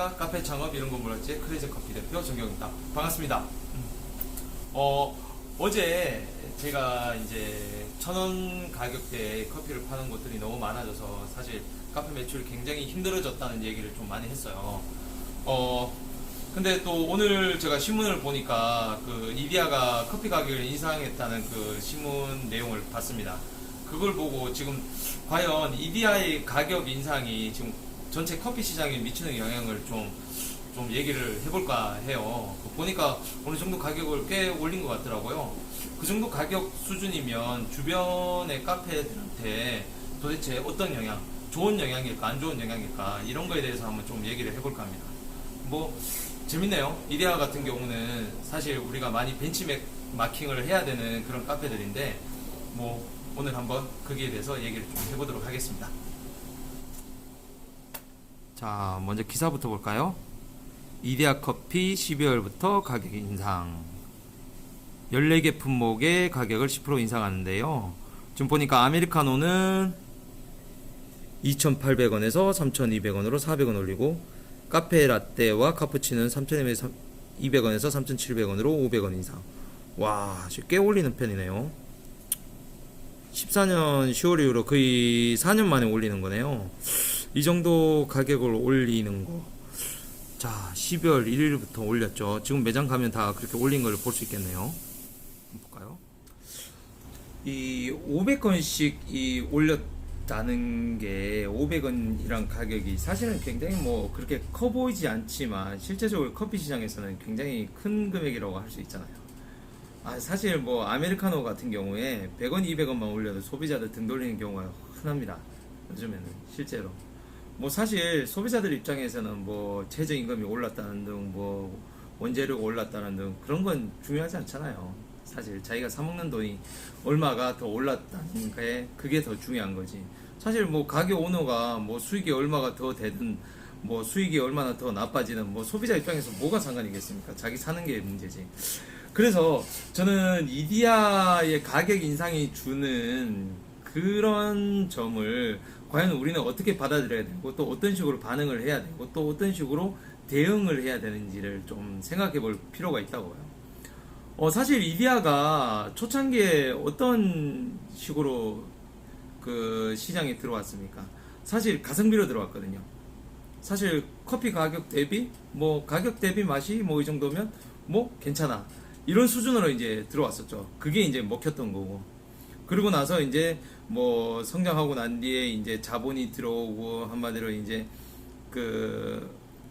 안녕하십니까. 카페 창업 이런 거 몰랐지? 크레이지 커피 대표 정경입니다. 반갑습니다. 어 어제 제가 이제 천원 가격대의 커피를 파는 곳들이 너무 많아져서 사실 카페 매출이 굉장히 힘들어졌다는 얘기를 좀 많이 했어요. 어 근데 또 오늘 제가 신문을 보니까 그 이디아가 커피 가격을 인상했다는 그 신문 내용을 봤습니다. 그걸 보고 지금 과연 이디아의 가격 인상이 지금 전체 커피 시장에 미치는 영향을 좀, 좀 얘기를 해볼까 해요. 그 보니까 어느 정도 가격을 꽤 올린 것 같더라고요. 그 정도 가격 수준이면 주변의 카페들한테 도대체 어떤 영향, 좋은 영향일까, 안 좋은 영향일까, 이런 거에 대해서 한번 좀 얘기를 해볼까 합니다. 뭐, 재밌네요. 이데아 같은 경우는 사실 우리가 많이 벤치맥 마킹을 해야 되는 그런 카페들인데, 뭐, 오늘 한번 거기에 대해서 얘기를 좀 해보도록 하겠습니다. 자, 먼저 기사부터 볼까요? 이데아 커피 12월부터 가격 인상. 14개 품목의 가격을 10% 인상하는데요. 지금 보니까 아메리카노는 2,800원에서 3,200원으로 400원 올리고 카페 라떼와 카푸치노는 3,200원에서 3,700원으로 500원 인상. 와, 꽤 올리는 편이네요. 14년 10월 이후로 거의 4년 만에 올리는 거네요. 이 정도 가격을 올리는 거. 자, 12월 1일부터 올렸죠. 지금 매장 가면 다 그렇게 올린 걸 볼 수 있겠네요. 볼까요? 이 500원씩 이 올렸다는 게 500원이란 가격이 사실은 굉장히 뭐 그렇게 커 보이지 않지만 실제적으로 커피 시장에서는 굉장히 큰 금액이라고 할 수 있잖아요. 아, 사실 뭐 아메리카노 같은 경우에 100원, 200원만 올려도 소비자들 등 돌리는 경우가 흔합니다. 요즘에는 실제로. 뭐 사실 소비자들 입장에서는 뭐 최저임금이 올랐다는 등 뭐 원재료가 올랐다는 등 그런 건 중요하지 않잖아요. 사실 자기가 사 먹는 돈이 얼마가 더 올랐다는 게 그게 더 중요한 거지. 사실 뭐 가게 오너가 뭐 수익이 얼마가 더 되든 뭐 수익이 얼마나 더 나빠지는 뭐 소비자 입장에서 뭐가 상관이겠습니까? 자기 사는 게 문제지. 그래서 저는 이디아의 가격 인상이 주는 그런 점을 과연 우리는 어떻게 받아들여야 되고 또 어떤 식으로 반응을 해야 되고 또 어떤 식으로 대응을 해야 되는지를 좀 생각해 볼 필요가 있다고요. 어, 사실 이디아가 초창기에 어떤 식으로 그 시장에 들어왔습니까? 사실 가성비로 들어왔거든요. 사실 커피 가격 대비 뭐 가격 대비 맛이 뭐 이 정도면 뭐 괜찮아 이런 수준으로 이제 들어왔었죠. 그게 이제 먹혔던 거고. 그리고 나서 이제 뭐 성장하고 난 뒤에 이제 자본이 들어오고 한마디로 이제 그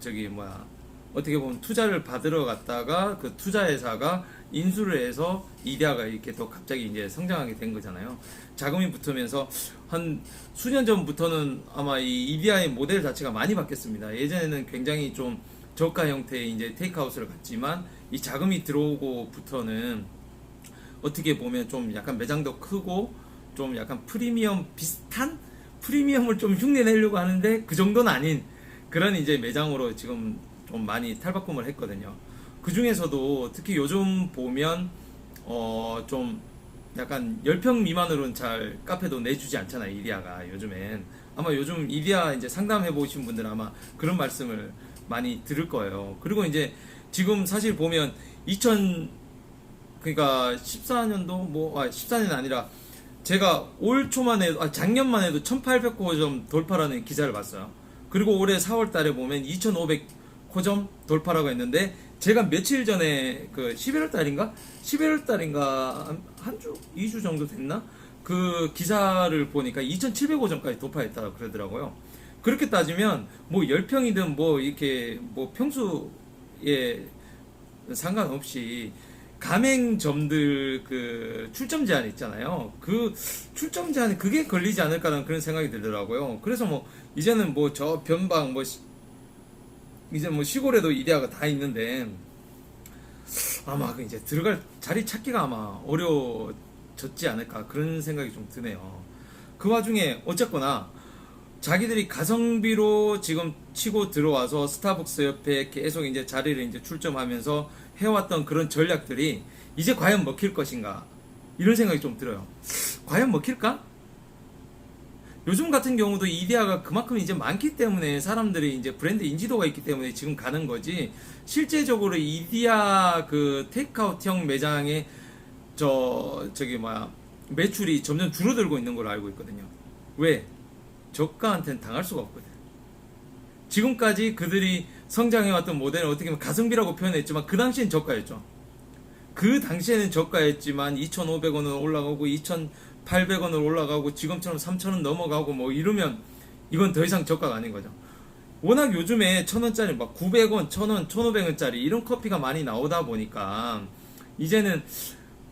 저기 뭐야 어떻게 보면 투자를 받으러 갔다가 그 투자회사가 인수를 해서 이디아가 이렇게 또 갑자기 이제 성장하게 된 거잖아요. 자금이 붙으면서 한 수년 전부터는 아마 이 이디아의 모델 자체가 많이 바뀌었습니다. 예전에는 굉장히 좀 저가 형태의 이제 테이크아웃을 갔지만 이 자금이 들어오고부터는 어떻게 보면 좀 약간 매장도 크고 좀 약간 프리미엄 비슷한 프리미엄을 좀 흉내 내려고 하는데 그 정도는 아닌 그런 이제 매장으로 지금 좀 많이 탈바꿈을 했거든요. 그 중에서도 특히 요즘 보면 어 좀 약간 10평 미만으로는 잘 카페도 내주지 않잖아요. 이디아가 요즘엔 아마 요즘 이디아 이제 상담해 보신 분들은 아마 그런 말씀을 많이 들을 거예요. 그리고 이제 지금 사실 보면 2000 그러니까 14년도 뭐 아, 14년 아니라 제가 올 초만 해도 아, 작년만 해도 1800호점 돌파라는 기사를 봤어요. 그리고 올해 4월 달에 보면 2500호점 돌파라고 했는데 제가 며칠 전에 그 11월 달인가? 11월 달인가 한 주, 2주 정도 됐나? 그 기사를 보니까 2700호점까지 돌파했다 그러더라고요. 그렇게 따지면 뭐 10평이든 뭐 이렇게 뭐 평수에 상관없이 가맹점들 그 출점 제한 있잖아요. 그 출점 제한 그게 걸리지 않을까라는 그런 생각이 들더라고요. 그래서 뭐 이제는 뭐 저 변방 뭐 시- 이제 뭐 시골에도 이데아가 다 있는데 아마 그 이제 들어갈 자리 찾기가 아마 어려워졌지 않을까 그런 생각이 좀 드네요. 그 와중에 어쨌거나 자기들이 가성비로 지금 치고 들어와서 스타벅스 옆에 계속 이제 자리를 이제 출점하면서 해왔던 그런 전략들이 이제 과연 먹힐 것인가 이런 생각이 좀 들어요. 과연 먹힐까? 요즘 같은 경우도 이디아가 그만큼 이제 많기 때문에 사람들이 이제 브랜드 인지도가 있기 때문에 지금 가는 거지 실제적으로 이디아 그 테이크아웃형 매장에 저 저기 뭐야 매출이 점점 줄어들고 있는 걸로 알고 있거든요. 왜? 저가한테는 당할 수가 없거든. 지금까지 그들이 성장해왔던 모델은 어떻게 보면 가성비라고 표현했지만 그 당시엔 저가였죠. 그 당시에는 저가였지만 2,500원으로 올라가고 2,800원으로 올라가고 지금처럼 3,000원 넘어가고 뭐 이러면 이건 더 이상 저가가 아닌 거죠. 워낙 요즘에 1,000원짜리 막 900원, 1,000원, 1,500원짜리 이런 커피가 많이 나오다 보니까 이제는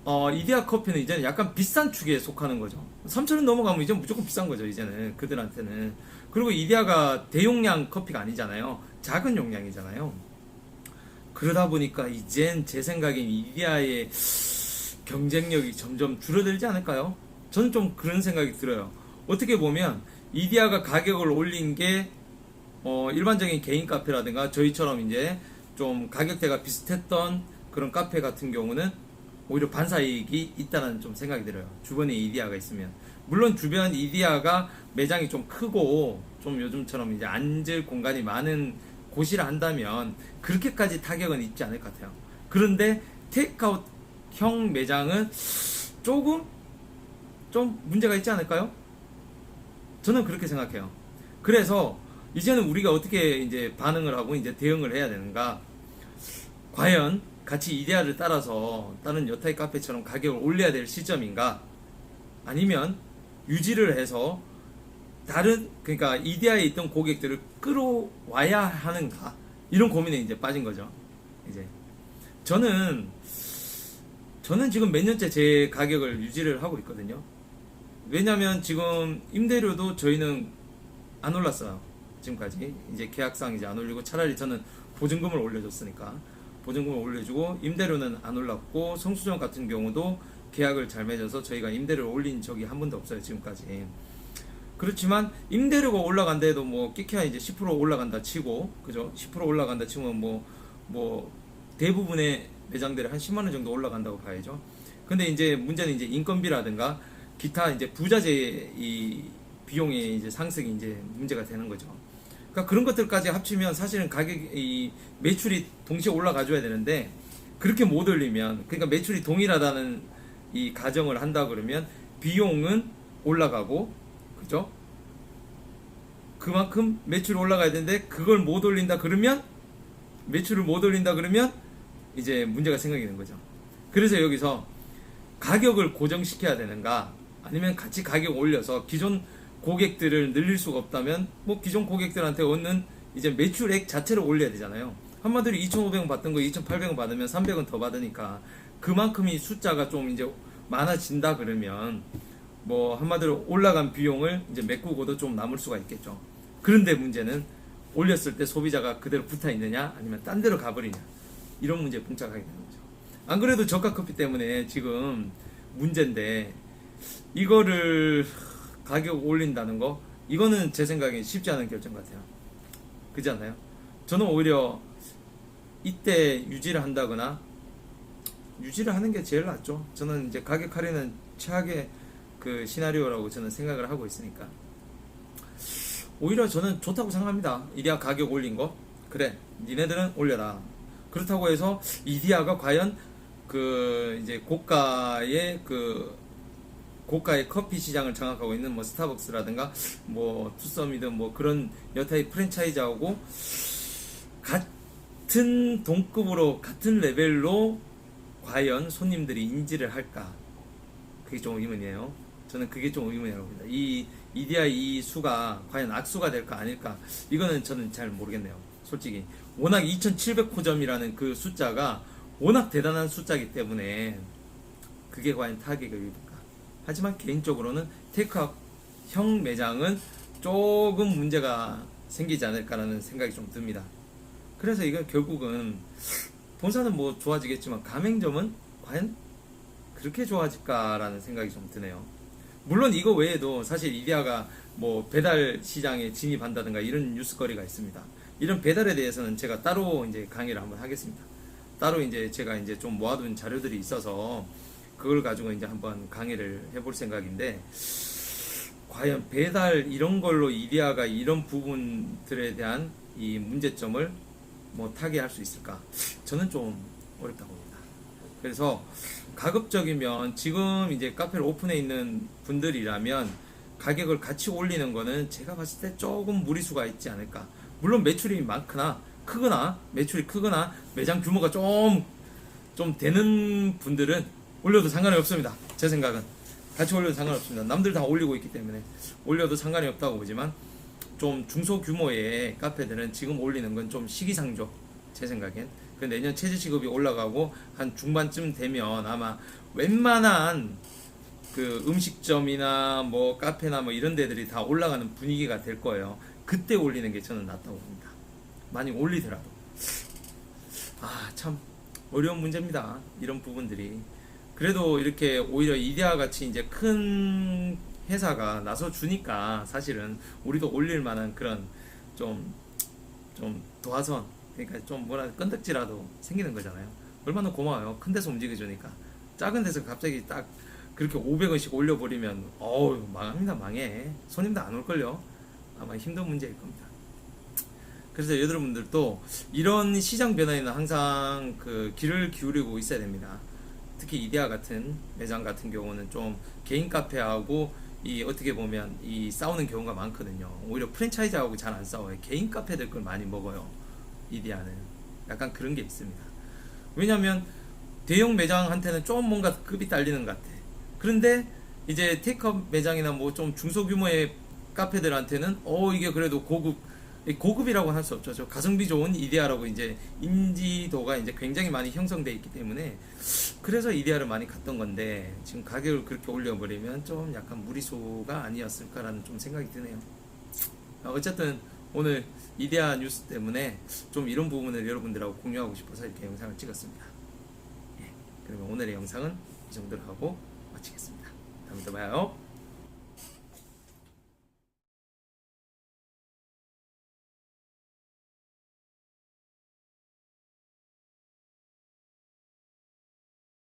어, 이디야 커피는 이제는 약간 비싼 축에 속하는 거죠. 3,000원 넘어가면 이제 무조건 비싼 거죠, 이제는. 그들한테는. 그리고 이디야가 대용량 커피가 아니잖아요. 작은 용량이잖아요. 그러다 보니까 이젠 제 생각엔 이디야의 경쟁력이 점점 줄어들지 않을까요? 저는 좀 그런 생각이 들어요. 어떻게 보면 이디야가 가격을 올린 게 어, 일반적인 개인 카페라든가 저희처럼 이제 좀 가격대가 비슷했던 그런 카페 같은 경우는 오히려 반사이익이 있다는 좀 생각이 들어요. 주변에 이디야가 있으면. 물론 주변 이디야가 매장이 좀 크고 좀 요즘처럼 이제 앉을 공간이 많은 곳이라 한다면 그렇게까지 타격은 있지 않을 것 같아요. 그런데 테이크아웃형 매장은 조금 좀 문제가 있지 않을까요? 저는 그렇게 생각해요. 그래서 이제는 우리가 어떻게 이제 반응을 하고 이제 대응을 해야 되는가? 과연 같이 이데아를 따라서 다른 여타의 카페처럼 가격을 올려야 될 시점인가? 아니면 유지를 해서 다른 그러니까 이데아에 있던 고객들을 끌어와야 하는가? 이런 고민에 이제 빠진 거죠. 이제 저는 저는 지금 몇 년째 제 가격을 유지를 하고 있거든요. 왜냐면 지금 임대료도 저희는 안 올랐어요. 지금까지 이제 계약상 이제 안 올리고 차라리 저는 보증금을 올려줬으니까 보증금을 올려주고 임대료는 안 올랐고 성수점 같은 경우도 계약을 잘 맺어서 저희가 임대료를 올린 적이 한 번도 없어요 지금까지. 그렇지만 임대료가 올라간데도 뭐 끼케야 이제 10% 올라간다 치고 그죠? 10% 올라간다 치면 뭐뭐 대부분의 매장들이 한 10만 원 정도 올라간다고 봐야죠. 근데 이제 문제는 이제 인건비라든가 기타 이제 부자재 이 비용의 이제 상승이 이제 문제가 되는 거죠. 그러니까 그런 것들까지 합치면 사실은 가격 이 매출이 동시에 올라가줘야 되는데 그렇게 못 올리면 그러니까 매출이 동일하다는 이 가정을 한다 그러면 비용은 올라가고 그죠? 그만큼 매출이 올라가야 되는데 그걸 못 올린다 그러면 매출을 못 올린다 그러면 이제 문제가 생기는 거죠. 그래서 여기서 가격을 고정시켜야 되는가 아니면 같이 가격 올려서 기존 고객들을 늘릴 수가 없다면 뭐 기존 고객들한테 얻는 이제 매출액 자체를 올려야 되잖아요. 한마디로 2,500원 받던 거 2,800원 받으면 300원 더 받으니까 그만큼이 숫자가 좀 이제 많아진다 그러면 뭐 한마디로 올라간 비용을 이제 메꾸고도 좀 남을 수가 있겠죠. 그런데 문제는 올렸을 때 소비자가 그대로 붙어 있느냐 아니면 딴 데로 가버리냐 이런 문제에 봉착하게 되는 거죠. 안 그래도 저가 커피 때문에 지금 문제인데 이거를 가격 올린다는 거 이거는 제 생각에 쉽지 않은 결정 같아요. 그렇지 않나요? 저는 오히려 이때 유지를 한다거나 유지를 하는 게 제일 낫죠. 저는 이제 가격 할인은 최악의 그 시나리오라고 저는 생각을 하고 있으니까 오히려 저는 좋다고 생각합니다. 이디아 가격 올린 거 그래 니네들은 올려라. 그렇다고 해서 이디아가 과연 그 이제 고가의 그 고가의 커피 시장을 장악하고 있는 뭐 스타벅스라든가 뭐 투썸이든 뭐 그런 여타의 프랜차이즈하고 같은 동급으로 같은 레벨로 과연 손님들이 인지를 할까? 그게 좀 의문이에요. 저는 그게 좀 의문이라고 봅니다. 이 이디아 이 수가 과연 악수가 될까 아닐까? 이거는 저는 잘 모르겠네요. 솔직히 워낙 2,700호점이라는 그 숫자가 워낙 대단한 숫자이기 때문에 그게 과연 입을까? 하지만 개인적으로는 테이크아웃형 매장은 조금 문제가 생기지 않을까라는 생각이 좀 듭니다. 그래서 이건 결국은 본사는 뭐 좋아지겠지만 가맹점은 과연 그렇게 좋아질까라는 생각이 좀 드네요. 물론 이거 외에도 사실 이디아가 뭐 배달 시장에 진입한다든가 이런 뉴스거리가 있습니다. 이런 배달에 대해서는 제가 따로 이제 강의를 한번 하겠습니다. 따로 이제 제가 이제 좀 모아둔 자료들이 있어서 그걸 가지고 이제 한번 강의를 해볼 생각인데 과연 배달 이런 걸로 이디아가 이런 부분들에 대한 이 문제점을 뭐 타개할 수 있을까? 저는 좀 어렵다고 봅니다. 그래서 가급적이면 지금 이제 카페를 오픈해 있는 분들이라면 가격을 같이 올리는 거는 제가 봤을 때 조금 무리수가 있지 않을까. 물론 매출이 많거나 크거나 매출이 크거나 매장 규모가 좀 좀 되는 분들은 올려도 상관이 없습니다. 제 생각은 같이 올려도 상관없습니다. 남들 다 올리고 있기 때문에 올려도 상관이 없다고 보지만 좀 중소 규모의 카페들은 지금 올리는 건 좀 시기상조 제 생각엔 그 내년 최저 시급이 올라가고 한 중반쯤 되면 아마 웬만한 그 음식점이나 뭐 카페나 뭐 이런 데들이 다 올라가는 분위기가 될 거예요. 그때 올리는 게 저는 낫다고 봅니다. 많이 올리더라도 아 참 어려운 문제입니다. 이런 부분들이 그래도 이렇게 오히려 이데아 같이 이제 큰 회사가 나서 주니까 사실은 우리도 올릴 만한 그런 좀 좀 도화선 그러니까 좀 뭐라 끈덕지라도 생기는 거잖아요. 얼마나 고마워요. 큰 데서 움직여 주니까. 작은 데서 갑자기 딱 그렇게 500원씩 올려버리면 어우 망합니다 망해. 손님도 안 올걸요? 아마 힘든 문제일 겁니다. 그래서 여러분들도 이런 시장 변화에는 항상 그 귀를 기울이고 있어야 됩니다 특히 이데아 같은 매장 같은 경우는 좀 개인 카페하고 이 어떻게 보면 이 싸우는 경우가 많거든요. 오히려 프랜차이즈하고 잘 안 싸워요. 개인 카페들 걸 많이 먹어요. 이데아는. 약간 그런 게 있습니다. 왜냐면 대형 매장한테는 좀 뭔가 급이 딸리는 것 같아. 그런데 이제 테이크업 매장이나 뭐 좀 중소규모의 카페들한테는 어 이게 그래도 고급 이 고급이라고 할 수 없죠. 저 가성비 좋은 이데아라고 이제 인지도가 이제 굉장히 많이 형성돼 있기 때문에 그래서 이데아를 많이 갔던 건데 지금 가격을 그렇게 올려버리면 좀 약간 무리수가 아니었을까라는 좀 생각이 드네요. 아, 어쨌든 오늘 이데아 뉴스 때문에 좀 이런 부분을 여러분들하고 공유하고 싶어서 이렇게 영상을 찍었습니다. 예, 그러면 오늘의 영상은 이 정도로 하고 마치겠습니다. 다음에 또 봐요.